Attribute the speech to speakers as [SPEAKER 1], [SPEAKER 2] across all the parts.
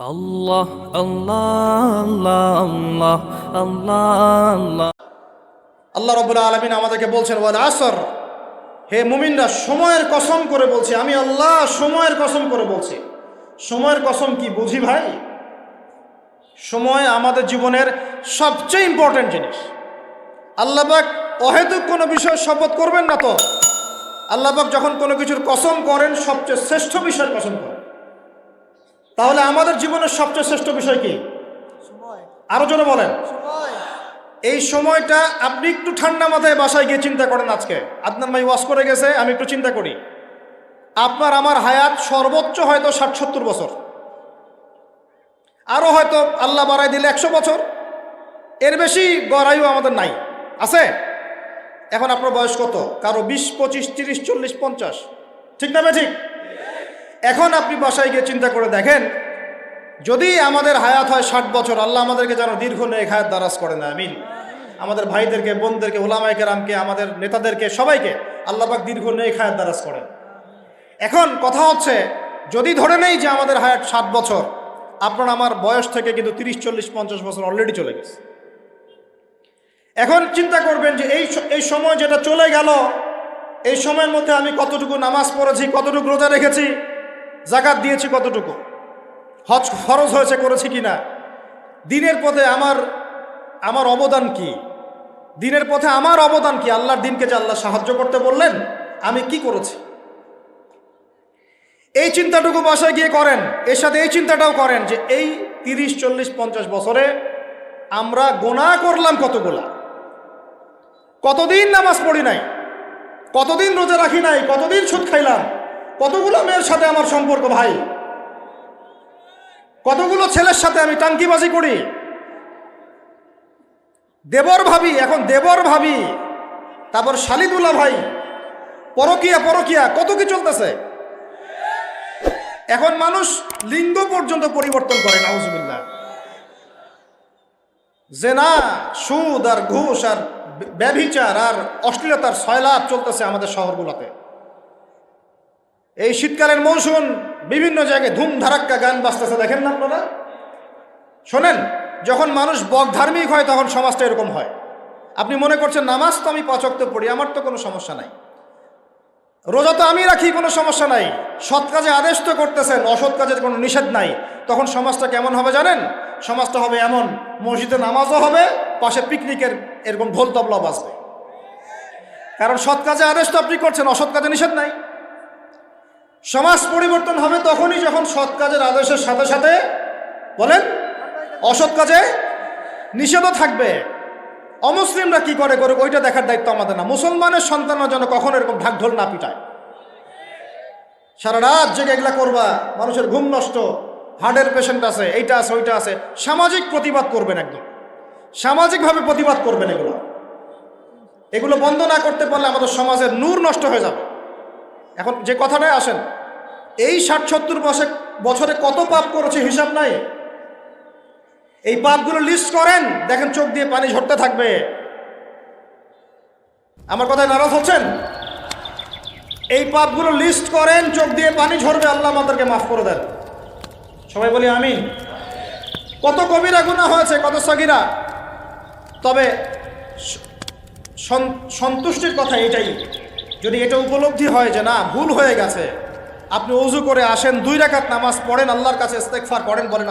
[SPEAKER 1] আল্লাহ আল্লাহ আল্লাহ আল্লাহ। আল্লাহ আল্লাহ
[SPEAKER 2] রবুল্লা আলমিন আমাদেরকে বলছেন, ওয়াল আসর। হে মুমিনরা, সময়ের কসম করে বলছি, আমি আল্লাহ সময়ের কসম করে বলছি। সময়ের কসম কি বুঝি ভাই? সময় আমাদের জীবনের সবচেয়ে ইম্পর্টেন্ট জিনিস। আল্লাহবাক অহেতুক কোনো বিষয় শপথ করবেন না তো? আল্লাহবাক যখন কোনো কিছুর কসম করেন, সবচেয়ে শ্রেষ্ঠ বিষয়ের কসম করেন। তাহলে আমাদের জীবনের সবচেয়ে শ্রেষ্ঠ বিষয় কি? আরও জোরে বলেন। এই সময়টা আপনি একটু ঠান্ডা মাথায় বাসায় গিয়ে চিন্তা করেন আজকে। আদনান ভাই ওয়াশ করে গেছে আমি একটু চিন্তা করি। আপনার আমার হায়াত সর্বোচ্চ হয়তো ষাট সত্তর বছর। আরও হয়তো আল্লাহ বাড়াই দিলে একশো বছর। এর বেশি গড়াইও আমাদের নাই। আছে? এখন আপনার বয়স কত? কারও বিশ পঁচিশ তিরিশ চল্লিশ পঞ্চাশ। ঠিক না বে ঠিক? এখন আপনি বাসায় গিয়ে চিন্তা করে দেখেন, যদি আমাদের হায়াত হয় ষাট বছর, আল্লাহ আমাদেরকে যেন দীর্ঘ নেক হায়াত দারাজ করে না আমিন। আমাদের ভাইদেরকে, বোনদেরকে ওলামাইকে রামকে আমাদের নেতাদেরকে, সবাইকে আল্লাহবাক দীর্ঘ নেক হায়াত দারাজ করেন। এখন কথা হচ্ছে, যদি ধরে নেই যে আমাদের হায়াত ষাট বছর, আপনার আমার বয়স থেকে কিন্তু তিরিশ, চল্লিশ, পঞ্চাশ বছর অলরেডি চলে গেছে। এখন চিন্তা করবেন যে এই এই সময় যেটা চলে গেল, এই সময়ের মধ্যে আমি কতটুকু নামাজ পড়েছি, কতটুকু রোজা রেখেছি জাকাত দিয়েছি কতটুকু? হজ ফরজ হয়েছে করেছি কিনা? দিনের পথে আমার আমার অবদান কি? দিনের পথে আমার অবদান কি? আল্লাহর দিনকে যে আল্লাহ সাহায্য করতে বললেন, আমি কি করেছি? এই চিন্তাটুকু বাসায় গিয়ে করেন। এর সাথে এই চিন্তাটাও করেন যে এই তিরিশ, চল্লিশ, পঞ্চাশ বছরে আমরা গোনা করলাম কতগুলা? কতদিন নামাজ পড়ি নাই? কতদিন রোজা রাখি নাই? কতদিন সুদ খাইলাম? কতগুলো মেয়ের সাথে আমার সম্পর্ক ভাই? কতগুলো ছেলের সাথে আমি টাঙ্কিবাজি করি? দেবর ভাবি, এখন দেবর ভাবি। তারপর শালিদুল্লাহ ভাই, পরকিয়া পরকিয়া, কত কি চলতেছে? এখন মানুষ লিঙ্গ পর্যন্ত পরিবর্তন করে, নাউজুবিল্লাহ। না সুদ আর ঘুষ আর ব্যভিচার আর অশ্লীলতার সয়লাভ চলতেছে আমাদের শহরগুলোতে। এই শীতকালের মৌসুম বিভিন্ন জায়গায় ধুম ধারাক্কা গান বাজতেছে, দেখেন না আপনারা? শোনেন, যখন মানুষ বক ধার্মিক হয়, তখন সমাজটা এরকম হয়। আপনি মনে করছেন, নামাজ তো আমি পাচক পড়ি, আমার তো কোনো সমস্যা নাই। রোজা তো আমি রাখি, কোনো সমস্যা নাই। সৎ কাজে আদেশ তো করতেছেন, অসৎ কাজের কোনো নিষেধ নাই। তখন সমাজটা কেমন হবে জানেন? সমাজটা হবে এমন, মসজিদে নামাজও হবে, পাশে পিকনিকের এরকম ঢোল তবলা বাজবে। কারণ সৎ কাজে আদেশ তো আপনি করছেন, অসৎ কাজে নিষেধ নাই। সমাজ পরিবর্তন হবে তখনই যখন সৎ কাজের আদেশের সাথে সাথে, বলেন, অসৎ কাজে নিষেধও থাকবে। অমুসলিমরা কি করে করে ওইটা দেখার দায়িত্ব আমাদের না। মুসলমানের সন্তানরা যেন কখনো এরকম ঢাকঢোল না পিটায়। সারা রাত জেগে এগুলা করবা, মানুষের ঘুম নষ্ট, হার্টের পেশেন্ট আছে, এইটা আছে, ওইটা আছে। সামাজিক প্রতিবাদ করবেন একদম। সামাজিকভাবে প্রতিবাদ করবেন এগুলো। এগুলো বন্ধ না করতে পারলে আমাদের সমাজের নূর নষ্ট হয়ে যাবে। এখন যে কথাটাই আসেন, এই ষাট সত্তর বছর বছরে কত পাপ করেছে হিসাব নাই। এই পাপগুলো লিস্ট করেন, দেখেন চোখ দিয়ে পানি ঝরতে থাকবে। আমার কথায় নারাজ হচ্ছেন? এই পাপগুলো লিস্ট করেন, চোখ দিয়ে পানি ঝরবে, আল্লাহ আমাদেরকে মাফ করে দেন। সবাই বলি আমি কত কবিরা গুণা হয়েছে, কত সগিরা। তবে সন্তুষ্টির কথা এটাই। যদি এটা উপলব্ধি হয় যে না, ভুল হয়ে গেছে, আপনি অজু করে আসেন, দুই রাকাত নামাজ পড়েন, আল্লাহর কাছে ইস্তেগফার পড়েন বলেন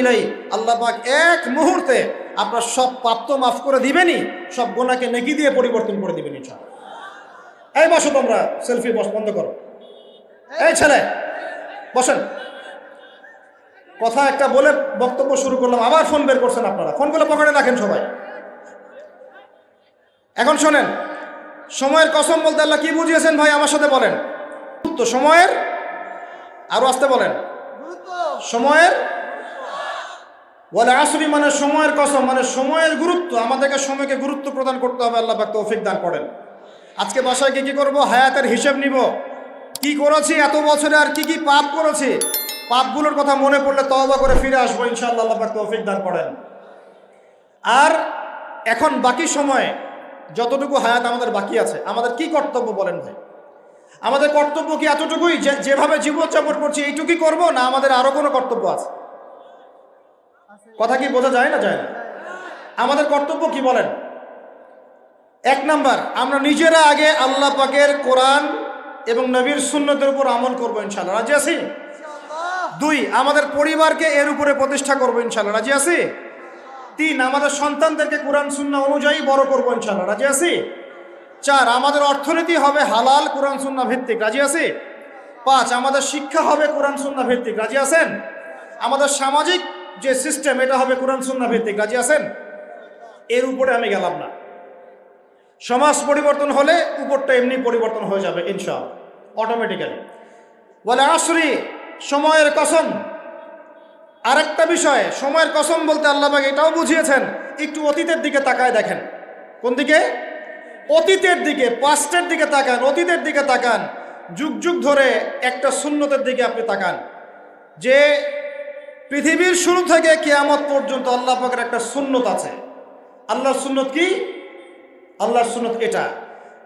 [SPEAKER 2] ইলাইহি। আল্লাহ পাক এক মুহূর্তে আপনার সব পাপ তো মাফ করে দিবেনই, সব গুনাহকে নেকি দিয়ে পরিবর্তন করে দিবেন, ইনশাআল্লাহ। এই বসো তোমরা, সেলফি বস, বন্ধ করো। এই ছেলে, বসেন। কথা একটা বলে বক্তব্য শুরু করলাম, আবার ফোন বের করছেন আপনারা। ফোনগুলো পকেটে রাখেন সবাই। এখন শোনেন, সময়ের কসম বলতে আল্লাহ কি বুঝিয়েছেন ভাই? আমার সাথে বলেন। তো সময়ের? আরও আসতে বলেন। সময়ের? বলে আসরি মানে সময়ের কসম মানে সময়ের গুরুত্ব। আমাদেরকে সময়কে গুরুত্ব প্রদান করতে হবে, আল্লাহ পাক তৌফিক দান করেন। আজকে বাসায় গিয়ে কি করব? হায়াতের হিসেব নিব। কি করেছি, এত বছরে আর কি কি পাপ করেছি? পাপগুলোর কথা মনে পড়লে তওবা করে ফিরে আসব, ইনশাআল্লাহ আল্লাহ পাক তৌফিক দান করেন। আর এখন বাকি সময় যতটুকু হায়াত আমাদের বাকি আছে আমাদের কি কর্তব্য বলেন ভাই? আমাদের কর্তব্য কি এতটুকুই যেভাবে জীবনযাপন করছি এইটুকুই করব না আমাদের আরও কোনো কর্তব্য আছে? কথা কি বোঝা যায় না যায় না? আমাদের কর্তব্য কি বলেন? এক নাম্বার আমরা নিজেরা আগে আল্লাহ পাকের কোরআন এবং নবীর সুন্নতের উপর আমল করব ইনশাল্লাহ রাজি আছি? দুই আমাদের পরিবারকে এর উপরে প্রতিষ্ঠা করব ইনশাল্লাহ রাজি আছি? তিন, আমাদের সন্তানদেরকে কোরআন সুন্না অনুযায়ী বড় করব ইনশাল্লাহ রাজি আছি? চার, আমাদের অর্থনীতি হবে হালাল, কোরআন সুন্না ভিত্তিক। রাজি আছি? পাঁচ, আমাদের শিক্ষা হবে কোরআন সুন্না ভিত্তিক। রাজি আছেন? আমাদের সামাজিক যে সিস্টেম, এটা হবে কোরআন সুন্না ভিত্তিক। রাজি আছেন? এর উপরে আমি গেলাম না। সমাজ পরিবর্তন হলে উপরটা এমনি পরিবর্তন হয়ে যাবে ইনশাল অটোমেটিক্যালি বলে আসরি সময়ের কসম আরেকটা বিষয়, সময়ের কসম বলতে আল্লাহবাগ এটাও বুঝিয়েছেন, একটু অতীতের দিকে তাকায় দেখেন। কোন দিকে? অতীতের দিকে পাস্টের দিকে তাকান, অতীতের দিকে তাকান। যুগ যুগ ধরে একটা শূন্যতের দিকে আপনি তাকান। যে পৃথিবীর শুরু থেকে কেয়ামত পর্যন্ত আল্লাহ পাকের একটা সুন্নত আছে। আল্লাহর সুন্নত কি? আল্লাহর সুন্নত এটা।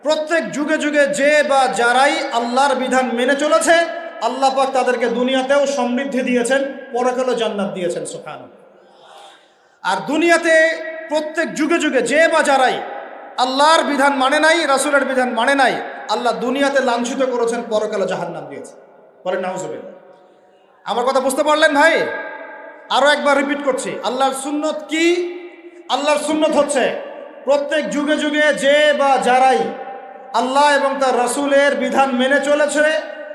[SPEAKER 2] প্রত্যেক যুগে যুগে যে বা যারাই আল্লাহর বিধান মেনে চলেছে আল্লাহ পাক তাদেরকে দুনিয়াতেও সমৃদ্ধি দিয়েছেন পরকালও জান্নাত দিয়েছেন সুখান আর দুনিয়াতে প্রত্যেক যুগে যুগে যে বা যারাই আল্লাহর বিধান মানে নাই, রাসুলের বিধান মানে নাই, আল্লাহ দুনিয়াতে লাঞ্ছিত করেছেন পরকালে জাহান্নাম দিয়েছে। পরে নাউজুবিল্লাহ। আমার কথা বুঝতে পারলেন ভাই? আরও একবার রিপিট করছি। আল্লাহর সুন্নত কি? আল্লাহর সুন্নত হচ্ছে প্রত্যেক যুগে যুগে যে বা যারাই আল্লাহ এবং তার রাসূলের বিধান মেনে চলেছে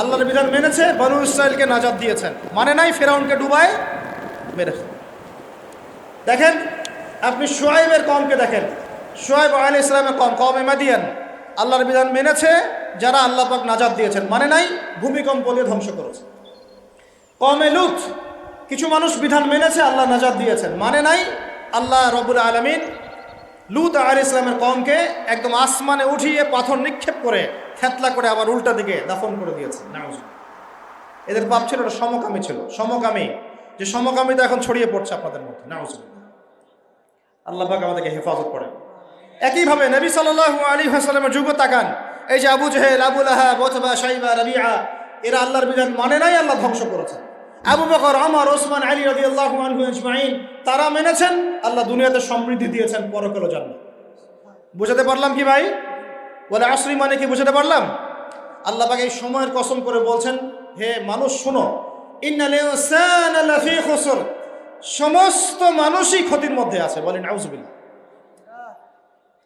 [SPEAKER 2] আল্লাহর বিধান মেনেছে, বনু ইসরায়েলকে নাজাদ দিয়েছেন। মানে নাই ফেরাউনকে ডুবায় মেরেছেন দেখেন, আপনি সোয়াইবের কমকে দেখেন। সোয়াইব আলী ইসলামের কম কম এমাদিয়ান আল্লাহর বিধান মেনেছে, যারা আল্লাহ পাক নাজাদ দিয়েছেন। মানে নাই, ভূমিকম্প দিয়ে ধ্বংস করেছে। কমে লুত, কিছু মানুষ বিধান মেনেছে, আল্লাহ নাজাদ দিয়েছেন। মানে নাই, আল্লাহ রবুল আলমিন লুত আল ইসলামের কমকে একদম আসমানে উঠিয়ে পাথর নিক্ষেপ করে থেতলা করে আবার উল্টা দিকে দাফন করে দিয়েছে। এদের পাপ ছিল এটা সমকামী ছিল। সমকামী। যে সমকামিতা এখন ছড়িয়ে পড়ছে আপনাদের মধ্যে। আল্লাহ পাক আমাদেরকে হেফাজত করেন। একইভাবে নবী সাল্লাল্লাহু আলী হাসালামের যুগ তাকান। এই যে আবু জহেল আবুল আহা বতবা সাইবা রবিআ এরা আল্লাহর বিধান মানে নাই আল্লাহ ধ্বংস করেছেন। আবু বকর আমর ওসমান, আলী রদি আল্লাহ আজমাইন, তারা মেনেছেন, আল্লাহ দুনিয়াতে সমৃদ্ধি দিয়েছেন, পরকাল জান্নাত। বুঝাতে পারলাম কি ভাই? বলে আশ্রী মানে কি বুঝাতে পারলাম? আল্লাহ পাক এই সময়ের কসম করে বলছেন, হে মানুষ শোনো সমস্ত মানুষই ক্ষতির মধ্যে আছে, বলেন আউজুবিল্লাহ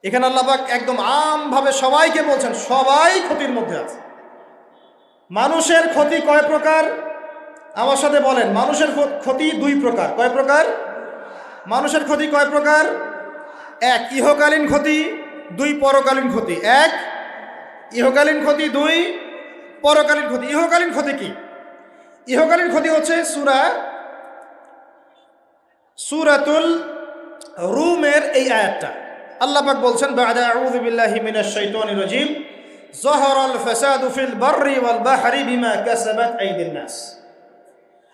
[SPEAKER 2] এখানে আল্লাপাক একদম আমভাবে সবাইকে বলছেন, সবাই ক্ষতির মধ্যে আছে। মানুষের ক্ষতি কয় প্রকার? আমার সাথে বলেন, মানুষের ক্ষতি দুই প্রকার। কয় প্রকার? মানুষের ক্ষতি কয় প্রকার? এক, ইহকালীন ক্ষতি, দুই, পরকালীন ক্ষতি। এক, ইহকালীন ক্ষতি, দুই, পরকালীন ক্ষতি। ইহকালীন ক্ষতি কি? ইহকালীন ক্ষতি হচ্ছে সুরা, সুরাতুল রুমের এই আয়াতটা। আল্লাহ পাক বলছেন, বাদা আউযু বিল্লাহি মিনাশ শাইতানির রাজিম যাহারাল ফাসাদু ফিল বাররি ওয়াল বাহরি বিমা কাসাবাত আইদিন নাস।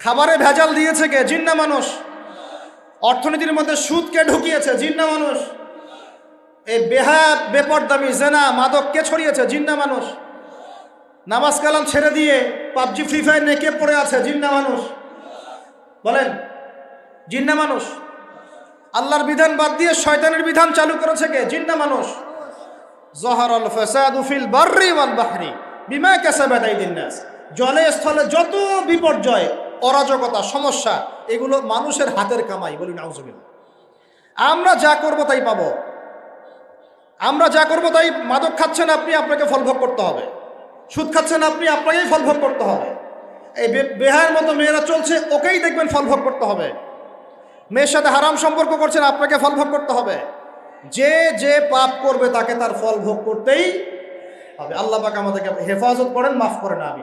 [SPEAKER 2] খাবারে ভেজাল দিয়েছে কে? জিন্না মানুষ। অর্থনীতির মধ্যে সুদকে ঢুকিয়েছে? জিন্না মানুষ। এই বেহা বেপরদামি, জেনা, মাদক কে ছড়িয়েছে? জিন্না মানুষ। নামাজ কালাম ছেড়ে দিয়ে পাবজি ফ্রি ফায়ার নিয়ে নেকে পড়ে আছে? জিন্না মানুষ। বলেন, জিন্না মানুষ। আল্লাহর বিধান বাদ দিয়ে শয়তানের বিধান চালু করেছে কে? জিন্না মানুষ। জহরল ফাসাদু ফিল বাররি ওয়াল বাহরি বিমা কাসাবাত আইদিন নাস। জলে স্থলে যত বিপর্যয় অরাজকতা, সমস্যা, এগুলো মানুষের হাতের কামাই বলি নাউজুবিল্লাহ। আমরা যা করব তাই পাবো। আমরা যা করব তাই মাদক খাচ্ছেন আপনি, আপনাকে ফলভোগ করতে হবে। সুদ খাচ্ছেন আপনি, আপনাকেই ফলভোগ করতে হবে। এই বেহায়ের মতো মেয়েরা চলছে, ওকেই দেখবেন ফলভোগ করতে হবে। মেয়ের সাথে হারাম সম্পর্ক করছেন, আপনাকে ফলভোগ করতে হবে। যে যে পাপ করবে তাকে তার ফল ভোগ করতেই হবে। আল্লাহ পাক আমাদেরকে হেফাজত করেন, মাফ করেন আমি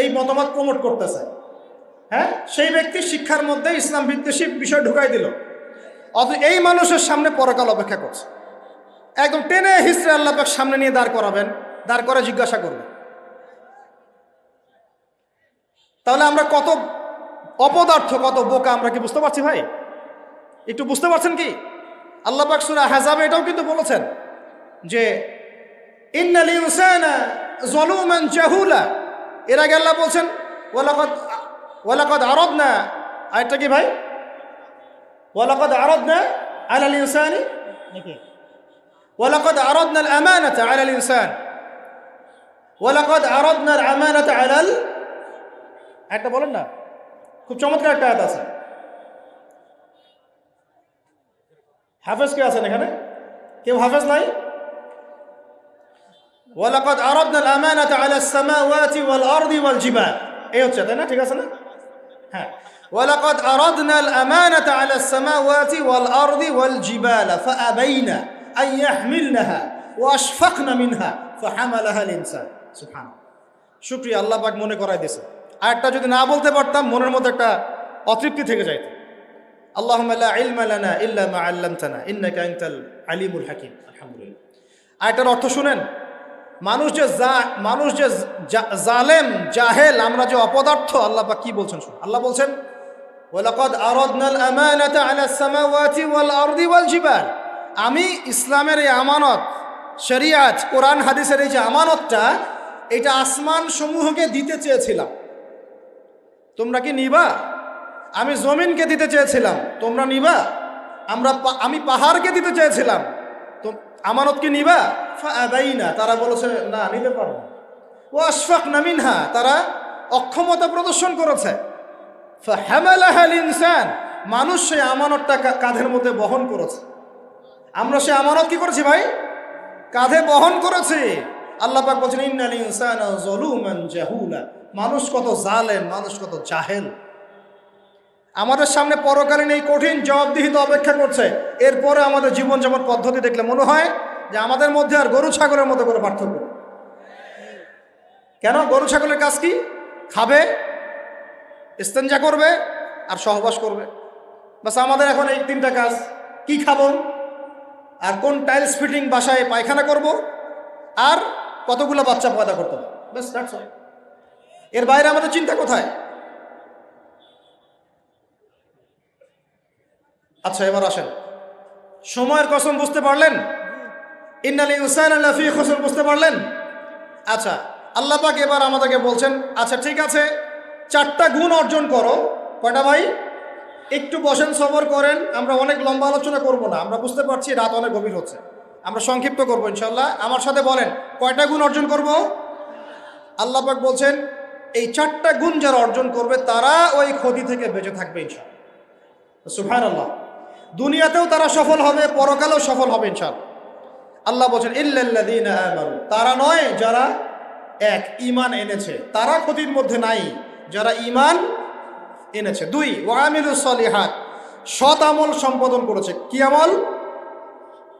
[SPEAKER 2] এই মতামত প্রমোট করতেছে। হ্যাঁ? সেই ব্যক্তি শিক্ষার মধ্যে ইসলাম বিদ্বেষী বিষয় ঢুকাই দিল। অত এই মানুষের সামনে পরকাল অপেক্ষা করছে। একদম টেনে হিস্ট্রি আল্লাহ পাক সামনে নিয়ে দাঁড় করাবেন, দাঁড় করে জিজ্ঞাসা করবেন তাহলে আমরা কত অপদার্থ, কত বোকা, আমরা কি বুঝতে পারছি ভাই? একটু বুঝতে পারছেন কি? আল্লাহ পাক সূরা হাজাবে এটাও কিন্তু বলেছেন যে, ইন্নাল ইনসানা যালুমান জাহুলা। এর আগে আল্লাহ বলছেন ওয়ালাকাদ ওয়ালাকাদ আরাদনা। আয়াতটা কি ভাই? ওয়ালাকাদ আরাদনা আলাল ইনসানি। নাকি? ওয়ালাকাদ আরাদনা আল আমানাতা আলাল ইনসান। ওয়ালাকাদ আরাদনা আল আমানাতা আলাল একটা বলেন না খুব চমৎকার একটা আয়াত আছে। হাফেজ কে আছেন এখানে? কেউ হাফেজ নাই? ওয়ালাকাদ আরাদনাল আমানাতা আলা সামাওয়াতি ওয়াল আরদি ওয়াল জিবাল এই হচ্ছে, তাই না? ঠিক আছে না? হ্যাঁ। ওয়ালাকাদ আরাদনাল আমানাতা আলা সামাওয়াতি ওয়াল আরদি ওয়াল জিবাল ফাআবাইনা আন ইয়াহমিলনাহা ওয়া আশফাকনা মিনহা, ফাহামালাহা আল ইনসান সুবহান শুকরিয়া, আল্লাহ পাক মনে করায় দিয়েছে আরেকটা যদি না বলতে পারতাম, মনের মধ্যে একটা অতৃপ্তি থেকে যাইত। আল্লাহ ইলমালানা ইল্লা মা আল্লামতানা, ইন্নাকা আনতাল আলিমুল হাকিম। আলহামদুলিল্লাহ। আরেকটার অর্থ শুনেন মানুষ যে মানুষ যে জালেম, জাহেল, আমরা যে অপদার্থ, আল্লাহ পাক কি বলছেন আল্লাহ বলছেন ওয়াল আমি ইসলামের এই আমানত, শরিয়াত, কোরআন, হাদিসের এই যে আমানতটা, এটা আসমান সমূহকে দিতে চেয়েছিলাম। তোমরা কি নিবা? আমি জমিনকে দিতে চেয়েছিলাম। তোমরা নিবা? আমরা আমি পাহাড়কে দিতে চেয়েছিলাম। তো আমানত কি নিবা? না তারা বলেছে, না, নিতে পারব। ও আশফাক নামিনহা তারা অক্ষমতা প্রদর্শন করেছে। ইনসান মানুষ সেই আমানতটা কাঁধের মধ্যে বহন করেছে। আমরা সেই আমানত কি করেছি ভাই? কাঁধে বহন করেছি। আল্লাহ পাক বলছেন, ইন্নাল ইনসানা মানুষ কত জালেম, মানুষ কত জাহেল। আমাদের সামনে পরকালীন এই কঠিন জবাবদিহিত অপেক্ষা করছে। এরপরে আমাদের জীবনযাপন পদ্ধতি দেখলে মনে হয় যে আমাদের মধ্যে আর গরু ছাগলের মতো করে পার্থক্য কেন? গরু ছাগলের কাজ কি? খাবে, ইস্তেঞ্জা করবে আর সহবাস করবে। বাস আমাদের এখন এই তিনটা কাজ। কি খাব? আর কোন টাইলস ফিটিং বাসায় পায়খানা করব? আর কতগুলো বাচ্চা পয়দা করতে হবে? ব্যাস এর বাইরে আমাদের চিন্তা কোথায়? আচ্ছা এবার আসেন। সময়ের কসম বুঝতে পারলেন? ইন্নাল ইনসান লাফি খসর বুঝতে পারলেন? আচ্ছা আল্লাহ পাক এবার আমাদেরকে বলছেন আচ্ছা ঠিক আছে, চারটা গুণ অর্জন করো। কয়টা ভাই? একটু বসেন, সবর করেন, আমরা অনেক লম্বা আলোচনা করব না, আমরা বুঝতে পারছি রাত অনেক গভীর হচ্ছে। আমরা সংক্ষিপ্ত করব ইনশাল্লাহ আমার সাথে বলেন, কয়টা গুণ অর্জন করব? আল্লাহ পাক বলছেন, এই চারটা গুণ যারা অর্জন করবে, তারা ওই ক্ষতি থেকে বেঁচে থাকবে ইনশাল্লাহ সুফান আল্লাহ দুনিয়াতেও তারা সফল হবে, পরকালেও সফল হবে ইনশাল্লাহ আল্লাহ বলছেন আমানু। তারা নয়, যারা এক ইমান এনেছে। তারা ক্ষতির মধ্যে নাই, যারা ইমান এনেছে। দুই ওয়ামিল সলিহাত, সৎ আমল সম্পাদন করেছে। কি আমল?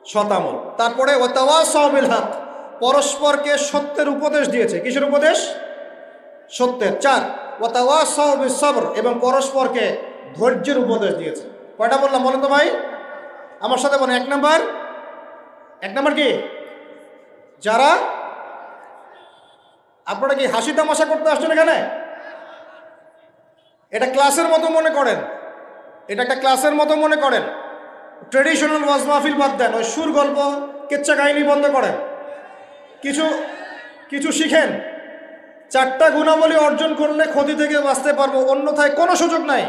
[SPEAKER 2] সৎ আমল। তারপরে হাত পরস্পরকে সত্যের উপদেশ দিয়েছে। কিসের উপদেশ? সত্যের। চার ওতাওয়া সহবিল সবর, এবং পরস্পরকে ধৈর্যের উপদেশ দিয়েছে। কয়টা বললাম বলেন তো ভাই? আমার সাথে বলেন এক নাম্বার। এক নাম্বার কি? যারা আপনারা কি হাসি তামাশা করতে আসছেন এখানে? এটা ক্লাসের মতো মনে করেন। এটা একটা ক্লাসের মতো মনে করেন। ট্রেডিশনাল ওয়াজ মাহফিল বাদ দেন, ওই সুর গল্প কেচ্চা কাহিনী বন্ধ করেন। কিছু কিছু শিখেন। চারটা গুণাবলী অর্জন করলে ক্ষতি থেকে বাঁচতে পারব, অন্যথায় কোনো সুযোগ নাই।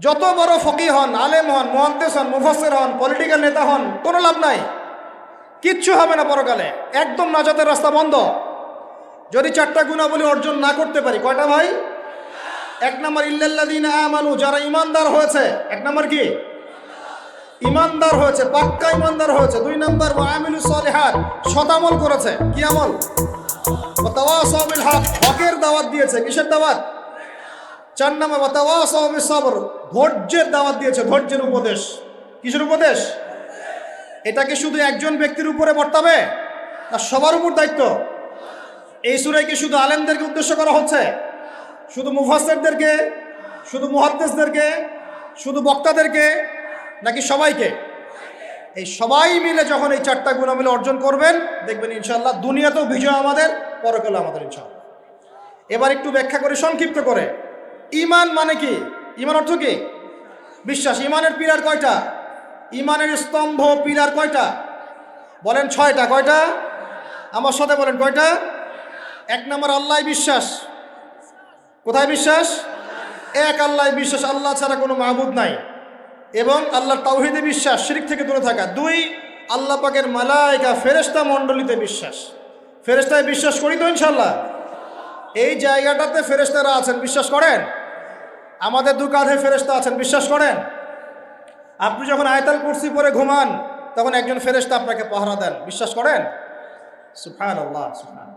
[SPEAKER 2] যত বড় ফকি হন, আলেম হন, মোহাদ্দেস হন মুফাসের হন পলিটিক্যাল নেতা হন, কোনো লাভ নাই। কিচ্ছু হবে না পরকালে। একদম নাজাতের রাস্তা বন্ধ। যদি চারটা গুণাবলী অর্জন না করতে পারি, কয়টা ভাই? এক নম্বর ইল্লাল্লাদিন আমানু, যারা ইমানদার হয়েছে। এক নম্বর কি? ইমানদার হয়েছে, পাক্কা ইমানদার হয়েছে। দুই নম্বর আমিলু সলিহাত শতামল করেছে। কি আমল? হকের দাওয়াত দিয়েছে। কিসের দাওয়াত? চার নম্বর ওয়াতাওয়াসাউ বিস সবর ধৈর্যের দাওয়াত দিয়েছে, ধৈর্যের উপদেশ। কিসের উপদেশ? এটাকে শুধু একজন ব্যক্তির উপরে বর্তাবে? না, সবার উপর দায়িত্ব? এই সুরায় কি শুধু আলেমদেরকে উদ্দেশ্য করা হচ্ছে? শুধু মুফাসেরদেরকে শুধু মুহাদ্দেসদেরকে? শুধু বক্তাদেরকে? নাকি সবাইকে? এই সবাই মিলে যখন এই চারটা গুণামিলে অর্জন করবেন, দেখবেন ইনশাল্লাহ দুনিয়াতেও বিজয় আমাদের পরকালে আমাদের ইনশাল্লাহ এবার একটু ব্যাখ্যা করে, সংক্ষিপ্ত করে। ইমান মানে কি? ইমান অর্থ কি? বিশ্বাস। ইমানের পিলার কয়টা? ইমানের স্তম্ভ পিলার কয়টা? বলেন ছয়টা। কয়টা? আমার সাথে বলেন কয়টা? এক নম্বর আল্লাহ বিশ্বাস। কোথায় বিশ্বাস? এক আল্লাহ বিশ্বাস। আল্লাহ ছাড়া কোনো মাহবুদ নাই। এবং আল্লাহর তাওহিদে বিশ্বাস, শিরিক থেকে দূরে থাকা। দুই, আল্লাহ পাকের মালাইকা ফেরেস্তা মণ্ডলীতে বিশ্বাস। ফেরেস্তায় বিশ্বাস করি তো ইনশাল্লাহ এই জায়গাটাতে ফেরেস্তারা আছেন, বিশ্বাস করেন? আমাদের দু কাঁধে ফেরেস্তা আছেন, বিশ্বাস করেন? আপনি যখন আয়তাল কুর্সি পরে ঘুমান, তখন একজন ফেরেস্তা আপনাকে পাহারা দেন, বিশ্বাস করেন? সুফান আল্লাহ সুফান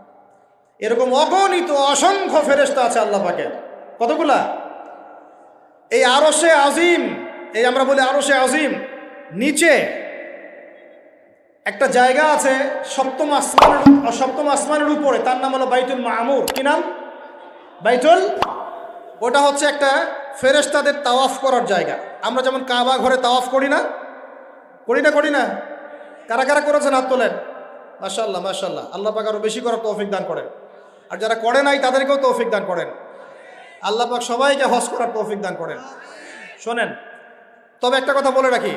[SPEAKER 2] এরকম অগণিত, অসংখ্য ফেরেস্তা আছে আল্লাহ পাকের। কতগুলা? এই আরশে আজিম, এই আমরা বলি আরশে আজিম, নিচে একটা জায়গা আছে সপ্তম আসমানের সপ্তম আসমানের উপরে, তার নাম হলো বাইতুল মামুর। কি নাম? বাইতুল? ওটা হচ্ছে একটা ফেরেস্তাদের তাওয়াফ করার জায়গা। আমরা যেমন কাবা ঘরে তাওয়াফ করি না করি না করি না? কারা কারা করেছেন হাত তোলেন? মাশাল্লাহ মাশাল্লাহ আল্লাহ পাক আরও বেশি করার তৌফিক দান করেন। আর যারা করে নাই, তাদেরকেও তৌফিক দান করেন। আল্লাহ পাক সবাইকে হজ করার তৌফিক দান করেন। শোনেন, তবে একটা কথা বলে রাখি।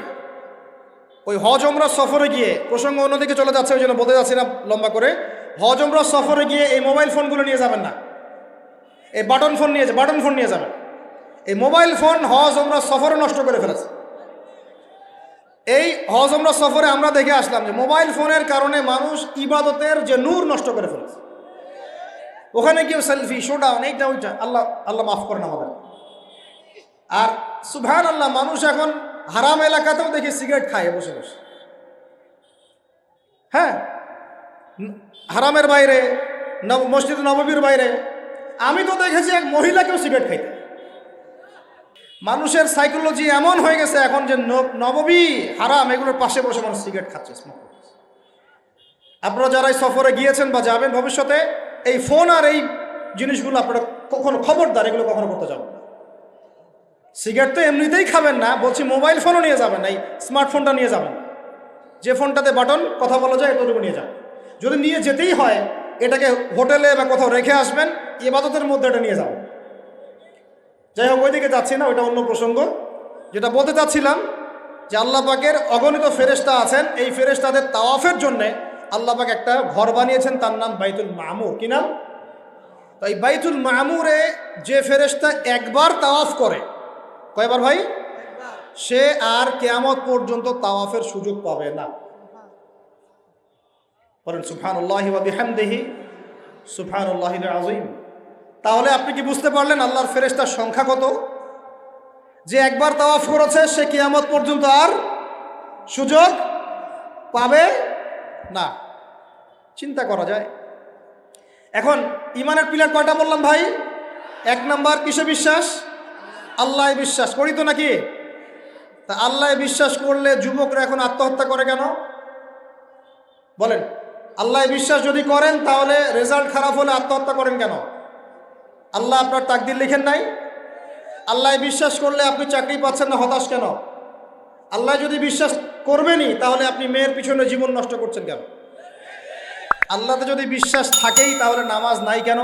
[SPEAKER 2] ওই হজ ওমরা সফরে গিয়ে, প্রসঙ্গ অন্যদিকে চলে যাচ্ছে, ওই জন্য বলতে যাচ্ছি না লম্বা করে। হজ ওমরা সফরে গিয়ে এই মোবাইল ফোনগুলো নিয়ে যাবেন না। এই বাটন ফোন নিয়ে, বাটন ফোন নিয়ে যাবেন। এই মোবাইল ফোন হজ ওমরা সফরে নষ্ট করে ফেলেছে। এই হজ ওমরা সফরে আমরা দেখে আসলাম যে মোবাইল ফোনের কারণে মানুষ ইবাদতের যে নূর নষ্ট করে ফেলেছে। ওখানে গিয়ে সেলফি, শোডাউন, এইটা, ওইটা। আল্লাহ আল্লাহ মাফ করেন আমাদের। আর সুভান আল্লাহ মানুষ এখন হারাম এলাকাতেও দেখি সিগারেট খায়, বসে বসে। হ্যাঁ? হারামের বাইরে, নব মসজিদ নববীর বাইরে, আমি তো দেখেছি এক মহিলাকেও সিগারেট খাইতে মানুষের সাইকোলজি এমন হয়ে গেছে এখন যে ন- নববী হারাম, এগুলোর পাশে বসে মানুষ সিগারেট খাচ্ছে আপনারা যারা সফরে গিয়েছেন বা যাবেন ভবিষ্যতে, এই ফোন আর এই জিনিসগুলো আপনারা কখনো খবরদার, এগুলো কখনো করতে যাবেন না। সিগারেট তো এমনিতেই খাবেন না, বলছি মোবাইল ফোনও নিয়ে যাবেন না, এই স্মার্টফোনটা নিয়ে যাবেন। যে ফোনটাতে বাটন, কথা বলা যায় এতটুকু নিয়ে যাবেন যদি নিয়ে যেতেই হয়, এটাকে হোটেলে বা কোথাও রেখে আসবেন এবাদতের মধ্যে এটা নিয়ে যাবেন। যাই হোক, ওইদিকে যাচ্ছি না, ওইটা অন্য প্রসঙ্গ। যেটা বলতে চাচ্ছিলাম, যে আল্লাহ পাকের অগণিত ফেরেস্তা আছেন, এই ফেরেস্তাদের তাওয়াফের জন্যে আল্লাহ পাক একটা ঘর বানিয়েছেন, তার নাম বাইতুল মামুর। কি নাম? তো এই বাইতুল মামুরে যে ফেরেস্তা একবার তাওয়াফ করে কয়বার ভাই? সে আর কেয়ামত পর্যন্ত তাওয়াফের সুযোগ পাবে না। বলেন সুফান আল্লাহ বিহামদেহি সুফান আল্লাহ আজিম তাহলে আপনি কি বুঝতে পারলেন আল্লাহর ফেরেস্তার সংখ্যা কত? যে একবার তাওয়াফ করেছে, সে কিয়ামত পর্যন্ত আর সুযোগ পাবে না। চিন্তা করা যায়। এখন, ইমানের পিলার কয়টা বললাম ভাই? এক নাম্বার, কিসে বিশ্বাস? আল্লাহ বিশ্বাস, করি তো নাকি? তা আল্লাহ বিশ্বাস করলে যুবকরা এখন আত্মহত্যা করে কেন? বলেন, আল্লাহ বিশ্বাস যদি করেন, তাহলে রেজাল্ট খারাপ হলে আত্মহত্যা করেন কেন? আল্লাহ আপনার তাকদির লিখেন নাই? আল্লাহ বিশ্বাস করলে আপনি চাকরি পাচ্ছেন না, হতাশ কেন? আল্লাহ যদি বিশ্বাস করবেনই, তাহলে আপনি মেয়ের পিছনে জীবন নষ্ট করছেন কেন? আল্লাহতে যদি বিশ্বাস থাকেই, তাহলে নামাজ নাই কেন?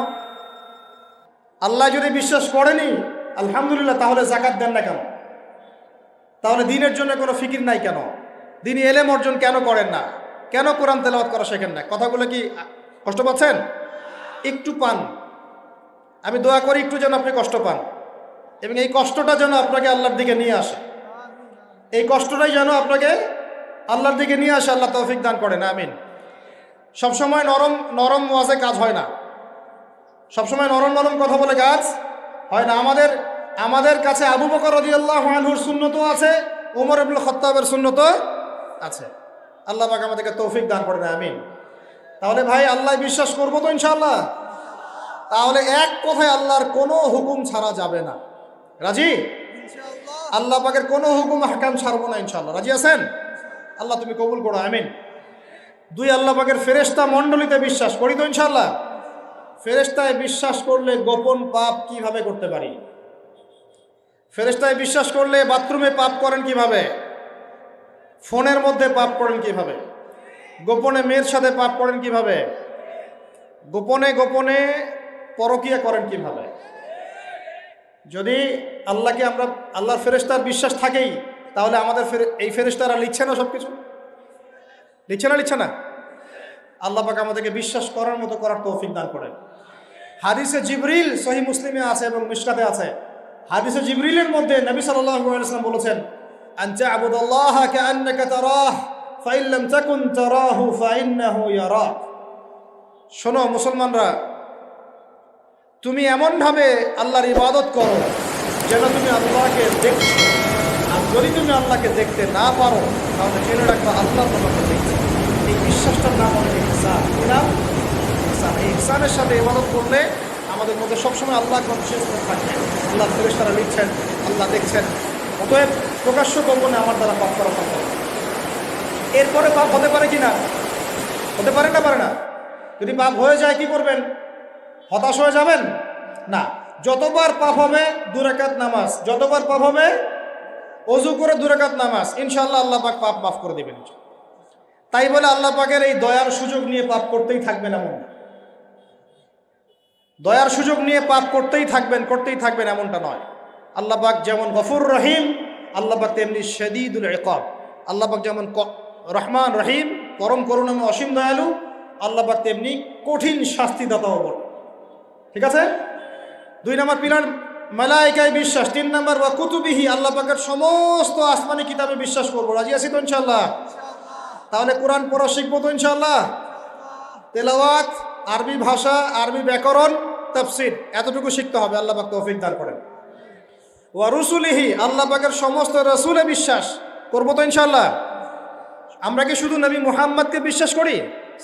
[SPEAKER 2] আল্লাহ যদি বিশ্বাস করেনি আলহামদুলিল্লাহ, তাহলে জাকাত দেন না কেন? তাহলে দিনের জন্য কোনো ফিকির নাই কেন? দিনই এলেম অর্জন কেন করেন না? কেন কোরআন তেলাওয়াত করা শেখেন না? কথাগুলো কি কষ্ট পাচ্ছেন? একটু পান। আমি দোয়া করি একটু যেন আপনি কষ্ট পান। এবং এই কষ্টটা যেন আপনাকে আল্লাহর দিকে নিয়ে আসে। এই কষ্টটাই যেন আপনাকে আল্লাহর দিকে নিয়ে আসে, আল্লাহ তৌফিক দান করেন, আমিন। সবসময় নরম নরম ওয়াজে কাজ হয় না। সবসময় নরম নরম কথা বলে কাজ হয় না? আমাদের আমাদের কাছে আবু বকর রদিয়াল্লাহ আনহুর শূন্যতও আছে উমর আবুল খত্তাবের শূন্যত আছে। আল্লাহ পাক আমাদেরকে তৌফিক দান করেন আমিন। তাহলে ভাই আল্লাহ বিশ্বাস করব তো ইনশাআল্লাহ? তাহলে এক কথায় আল্লাহর কোনো হুকুম ছাড়া যাবে না। রাজি? আল্লাহ পাকের কোনো হুকুম হাকাম ছাড়বো না ইনশাল্লাহ রাজি আছেন? আল্লাহ তুমি কবুল করো আমিন। দুই আল্লাহ পাকের ফেরেস্তা মণ্ডলীতে বিশ্বাস করি তো ইনশাআল্লাহ? ফেরেস্তায় বিশ্বাস করলে গোপন পাপ কীভাবে করতে পারি? ফেরেস্তায় বিশ্বাস করলে বাথরুমে পাপ করেন কীভাবে? ফোনের মধ্যে পাপ করেন কীভাবে? গোপনে মেয়ের সাথে পাপ করেন কীভাবে? গোপনে গোপনে পরকিয়া করেন কীভাবে? যদি আল্লাহকে আমরা, আল্লাহর ফেরেস্তার বিশ্বাস থাকেই, তাহলে আমাদের এই ফেরেস্তারা লিখছে না সব কিছু লিখছে না লিখছে না? আল্লাহ পাক আমাদেরকে বিশ্বাস করার মতো করার তৌফিক দান করেন। হাদিসে জিবরিল সহি মুসলিমে আছে এবং মিশকাতে আছে। হাদিসে জিবরিলের মধ্যে নবী ওয়াসাল্লাম বলেছেন শোনো মুসলমানরা, তুমি এমনভাবে আল্লাহর ইবাদত করো যেন তুমি আল্লাহকে দেখছ আর যদি তুমি আল্লাহকে দেখতে না পারো, তাহলে জেনে রাখব আল্লাহ তোমাকে দেখছে। এই বিশ্বাসটার নাম অনেক নাম? ইহসান এই ইহসানের সাথে ইবাদত করলে আমাদের মধ্যে সবসময় আল্লাহ কনসিয়াস থাকবে আল্লাহ ফেরেশতারা লিখছেন আল্লাহ দেখছেন। অতএব প্রকাশ্য গোপনে আমার দ্বারা পাপ করা সম্ভব এরপরে পাপ হতে পারে কি না? হতে পারে না পারে না। যদি পাপ হয়ে যায় কি করবেন? হতাশ হয়ে যাবেন? না। যতবার পাপ হবে, দুরাকাত নামাজ। যতবার পাপ হবে, অজু করে দুরাকাত নামাজ। ইনশাল্লাহ আল্লাহ পাক পাপ মাফ করে দেবেন। তাই বলে আল্লাহ পাকের এই দয়ার সুযোগ নিয়ে পাপ করতেই থাকবেন এমন না। দয়ার সুযোগ নিয়ে পাপ করতেই থাকবেন করতেই থাকবেন এমনটা নয়। আল্লাহ পাক যেমন গফুর রহিম, আল্লাহ পাক তেমনি শদীদুল ইকাব। আল্লাহ পাক যেমন রহমান রহিম, পরম করুণাময় অসীম দয়ালু, আল্লাহ পাক তেমনি কঠিন শাস্তিদাতাও বল ঠিক আছে? দুই নম্বর পিলার, মালাইকায় বিশ্বাস। তিন নম্বর বা কুতুবিহি, আল্লাহ পাকের সমস্ত আসমানি কিতাবে বিশ্বাস করব। রাজি আছি তো ইনশাল্লাহ তাহলে কোরআন পড়া শিখব তো ইনশাল্লাহ তেলাওয়াত আরবি ভাষা, আরবি ব্যাকরণ, তাফসির, এতটুকু শিখতে হবে, আল্লাহ পাক তৌফিক দান করেন। ওয়া রুসুলিহি, আল্লাহ পাকের সমস্ত রসুলে বিশ্বাস। করব তো ইনশাল্লাহ আমরা কি শুধু নবী মুহাম্মদকে বিশ্বাস করি?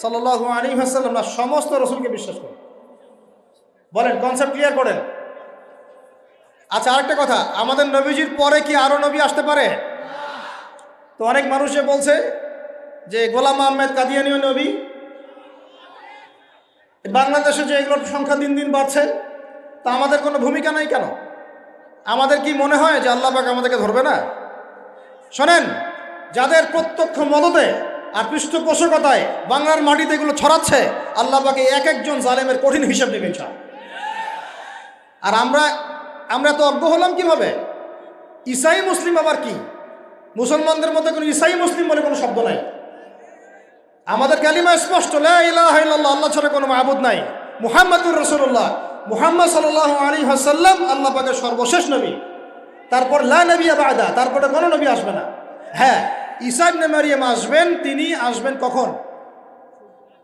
[SPEAKER 2] সাল্লাল্লাহু আলাইহি ওয়াসাল্লাম, না, সমস্ত রসুলকে বিশ্বাস করি। বলেন কনসেপ্ট ক্লিয়ার করেন। আচ্ছা আরেকটা কথা, আমাদের নবীজির পরে কি আরও নবী আসতে পারে? তো অনেক মানুষে বলছে যে, গোলাম আহমেদ কাদিয়ানীয় নবী বাংলাদেশে যে এগুলোর সংখ্যা দিন দিন বাড়ছে, তা আমাদের কোনো ভূমিকা নাই কেন? আমাদের কি মনে হয় যে আল্লাহ পাক আমাদেরকে ধরবে না? শোনেন, যাদের প্রত্যক্ষ মদতে আর পৃষ্ঠপোষকতায় বাংলার মাটিতে এগুলো ছড়াচ্ছে, আল্লাহ পাকে এক একজন জালেমের কঠিন হিসাব ইনশাআল্লাহ। আর আমরা আমরা তো অজ্ঞ হলাম কীভাবে? ইসাই মুসলিম আবার কি? মুসলমানদের মধ্যে কোনো ইসাই মুসলিম বলে কোনো শব্দ নাই। আমাদের কালিমা স্পষ্ট আল্লাহ ছাড়া কোনো মাহবুদ নাই। মুহাম্মাদুর রাসূলুল্লাহ। মুহাম্মদ সাল্লাল্লাহু আলী ওয়াসাল্লাম, আল্লাহ পাকের সর্বশেষ নবী। তারপর লা নবী বাদা, তারপরে কোনো নবী আসবে না। হ্যাঁ ঈসা ইবনে মারিয়াম আসবেন, তিনি আসবেন কখন?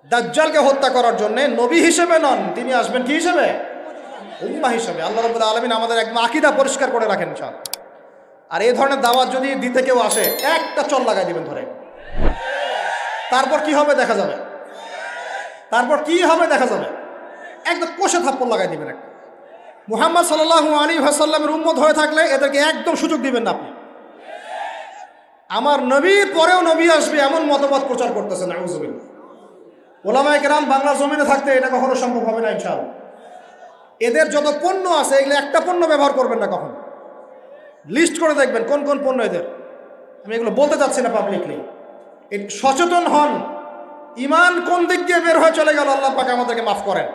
[SPEAKER 2] দাজ্জালকে হত্যা করার জন্য নবী হিসেবে নন, তিনি আসবেন কি হিসেবে? উম্মা হিসেবে। আল্লাহ রাব্বুল আলামিন আমাদের একদম আকীদা পরিষ্কার করে রাখেন সব আর এই ধরনের দাওয়াত যদি দিতে কেউ আসে, একটা চল লাগাই দিবেন ধরে। তারপর কি হবে দেখা যাবে। তারপর কি হবে দেখা যাবে। একদম কষে থাপ্পড় লাগাই দিবেন একটা। মুহাম্মদ সাল্লাহ আলী হাসাল্লামের উম্মত হয়ে থাকলে এদেরকে একদম সুযোগ দিবেন না আপনি। আমার নবীর পরেও নবী আসবে এমন মতবাদ প্রচার করতেছেন আউজবিন ওলামায় কেরাম বাংলা জমিনে থাকতে এটা কখনো সম্ভব হবে না, ইনশাআল্লাহ। এদের যত পণ্য আছে, এগুলো একটা পণ্য ব্যবহার করবেন না কখনো। লিস্ট করে দেখবেন কোন কোন পণ্য এদের। আমি এগুলো বলতে চাচ্ছি না পাবলিকলি সচেতন হন। ইমান কোন দিক দিয়ে বের হয়ে চলে গেল, আল্লাহ পাকে আমাদেরকে মাফ করেন।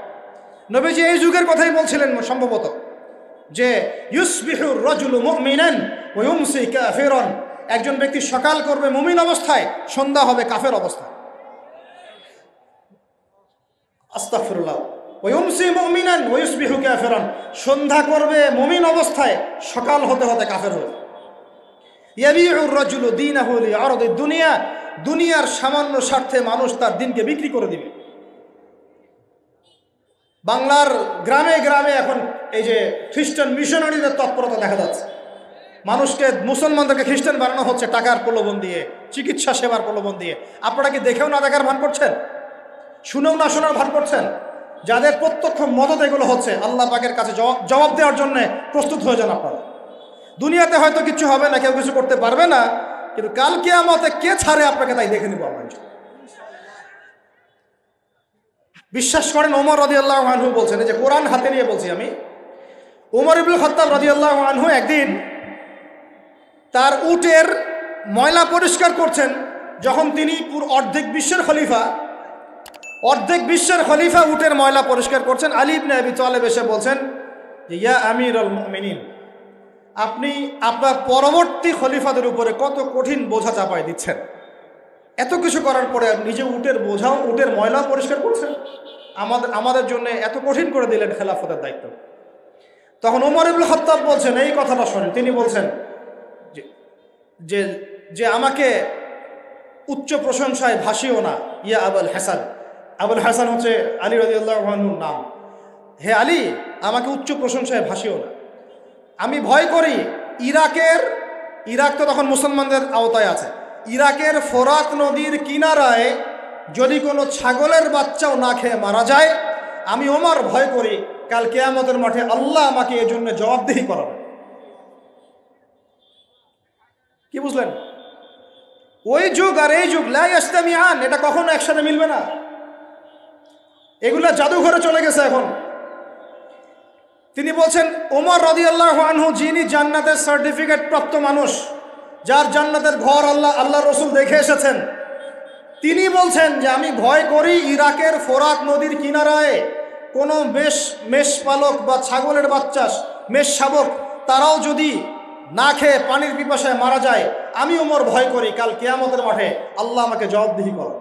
[SPEAKER 2] নবীজি এই যুগের কথাই বলছিলেন সম্ভবত যে ইউসবিহুর রজুলু মুমিনান ওয়া ইউমসি কাফিরান। একজন ব্যক্তি সকাল করবে মুমিন অবস্থায়, সন্ধ্যা হবে কাফের অবস্থায় আস্তাগফিরুল্লাহ। ওয়া ইউমসি মুমিনান ওয়া ইউসবিহু কাফিরান। সন্ধ্যা করবে মুমিন অবস্থায়, সকাল হতে হতে কাফের হবে ইয়াবিউর রাজুলু লিআরদি দুনিয়া দুনিয়ার সামান্য স্বার্থে মানুষ তার দিনকে বিক্রি করে দিবে। বাংলার গ্রামে গ্রামে এখন এই যে খ্রিস্টান মিশনারিদের তৎপরতা দেখা যাচ্ছে। মানুষকে, মুসলমানদেরকে খ্রিস্টান বানানো হচ্ছে টাকার প্রলোভন দিয়ে, চিকিৎসা সেবার প্রলোভন দিয়ে। আপনারা কি দেখেও না দেখার ভান করছেন? শুনেও না শোনার ভান করছেন? যাদের প্রত্যক্ষ মদত এগুলো হচ্ছে, আল্লাহ পাকের কাছে জবাব দেওয়ার জন্য প্রস্তুত হয়ে যান আপনারা। দুনিয়াতে হয়তো কিছু হবে না, কেউ কিছু করতে পারবে না কিন্তু কালকে আমাতে কে ছাড়ে আপনাকে তাই দেখে নিব আমরা। বিশ্বাস করেন ওমর রদি আল্লাহ বলছেন যে কোরআন হাতে নিয়ে বলছি আমি, ওমর ইবুল খত্তাব রদি আল্লাহ একদিন তার উটের ময়লা পরিষ্কার করছেন, যখন তিনি পুরো অর্ধেক বিশ্বের খলিফা, অর্ধেক বিশ্বের খলিফা উটের ময়লা পরিষ্কার করছেন আলিব আবি তালেব এসে বলছেন যে, ইয়া আমির মিনিন আপনি আপনার পরবর্তী খলিফাদের উপরে কত কঠিন বোঝা চাপায় দিচ্ছেন? এত কিছু করার পরে নিজে উটের বোঝাও উটের ময়লা পরিষ্কার করছেন? আমাদের আমাদের জন্য এত কঠিন করে দিলেন খেলাফতের দায়িত্ব। তখন ওমর ইবুল খত্তাব বলছেন, এই কথাটা শোনেন। তিনি বলছেন যে যে আমাকে উচ্চ প্রশংসায় ভাসিও না, ইয়া আবুল হাসান। আবুল হাসান হচ্ছে আলী রাজিউল্লাহনুর নাম। হে আলী, আমাকে উচ্চ প্রশংসায় ভাসিও না। আমি ভয় করি, ইরাকের, ইরাক তো তখন মুসলমানদের আওতায় আছে, ইরাকের ফোরাত নদীর কিনারায় যদি কোনো ছাগলের বাচ্চাও না খেয়ে মারা যায়, আমি ওমার ভয় করি, কাল কেয়ামতের মাঠে আল্লাহ আমাকে এর জন্য জবাবদিহি করাবে। কি বুঝলেন? ওই যুগ আর এই যুগ লাই আসতামি আন এটা কখনো একসাথে মিলবে না। এগুলা জাদুঘরে চলে গেছে এখন। তিনি বলছেন, ওমর রদিয়াল্লাহ আনহু, যিনি জান্নাতের সার্টিফিকেট প্রাপ্ত মানুষ, যার জান্নাতের ঘর আল্লাহ আল্লাহ রসুল দেখে এসেছেন, তিনি বলছেন যে আমি ভয় করি ইরাকের ফোরাক নদীর কিনারায় কোনো মেষ মেষ পালক বা ছাগলের বাচ্চা, মেষ শাবক, তারাও যদি না খেয়ে পানির পিপাসায় মারা যায়, আমি ওমর ভয় করি, কাল কেয়ামতের মাঠে আল্লাহ আমাকে জবাবদিহি করো।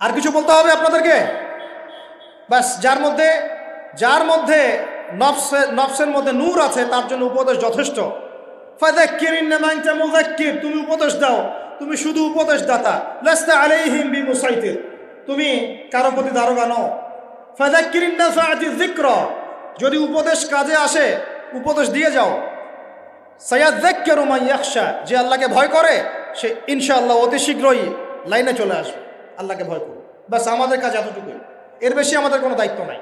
[SPEAKER 2] আর কিছু বলতে হবে আপনাদেরকে? ব্যাস, যার মধ্যে যার মধ্যে নফসের নফসের মধ্যে নূর আছে, তার জন্য উপদেশ যথেষ্ট। তুমি উপদেশ দাও। তুমি শুধু উপদেশ দাতা তুমি কারও প্রতি দারোগা নও। যিকর। যদি উপদেশ কাজে আসে, উপদেশ দিয়ে যাও। সায়াযাক্কারু মান যে আল্লাহকে ভয় করে, সে ইনশাআল্লাহ অতি শীঘ্রই লাইনে চলে আসবে। আল্লাহকে ভয় করবে বাস আমাদের কাজ এতটুকুই। এর বেশি আমাদের কোনো দায়িত্ব নাই।